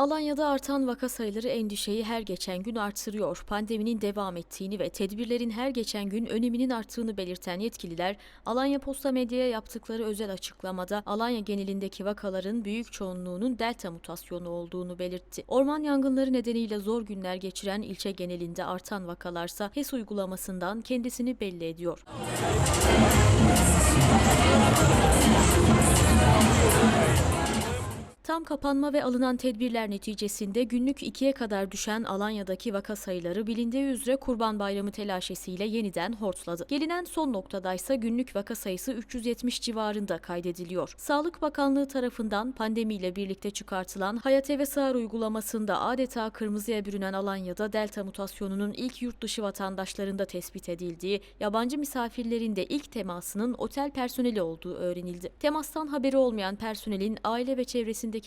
Alanya'da artan vaka sayıları endişeyi her geçen gün artırıyor. Pandeminin devam ettiğini ve tedbirlerin her geçen gün öneminin arttığını belirten yetkililer, Alanya Posta Medya'ya yaptıkları özel açıklamada Alanya genelindeki vakaların büyük çoğunluğunun delta mutasyonu olduğunu belirtti. Orman yangınları nedeniyle zor günler geçiren ilçe genelinde artan vakalarsa HES uygulamasından kendisini belli ediyor. Tam kapanma ve alınan tedbirler neticesinde günlük ikiye kadar düşen Alanya'daki vaka sayıları bilindiği üzere Kurban Bayramı telaşesiyle yeniden hortladı. Gelinen son noktadaysa günlük vaka sayısı 370 civarında kaydediliyor. Sağlık Bakanlığı tarafından pandemiyle birlikte çıkartılan Hayat Eve Sağır uygulamasında adeta kırmızıya bürünen Alanya'da delta mutasyonunun ilk yurt dışı vatandaşlarında tespit edildiği, yabancı misafirlerin de ilk temasının otel personeli olduğu öğrenildi. Temastan haberi olmayan personelin aile ve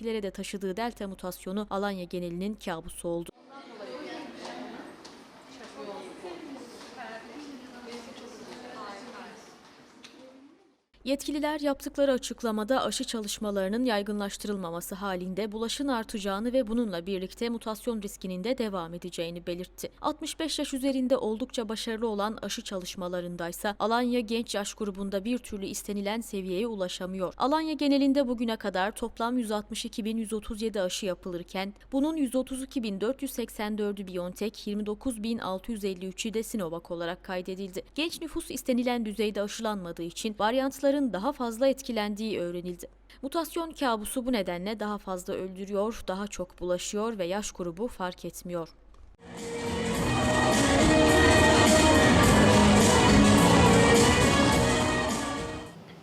çevresindekilere de taşıdığı delta mutasyonu Alanya genelinin kabusu oldu. Yetkililer yaptıkları açıklamada aşı çalışmalarının yaygınlaştırılmaması halinde bulaşın artacağını ve bununla birlikte mutasyon riskinin de devam edeceğini belirtti. 65 yaş üzerinde oldukça başarılı olan aşı çalışmalarındaysa Alanya genç yaş grubunda bir türlü istenilen seviyeye ulaşamıyor. Alanya genelinde bugüne kadar toplam 162.137 aşı yapılırken bunun 132.484'ü BioNTech, 29.653'ü de Sinovac olarak kaydedildi. Genç nüfus istenilen düzeyde aşılanmadığı için varyantların daha fazla etkilendiği öğrenildi. Mutasyon kabusu bu nedenle daha fazla öldürüyor, daha çok bulaşıyor ve yaş grubu fark etmiyor.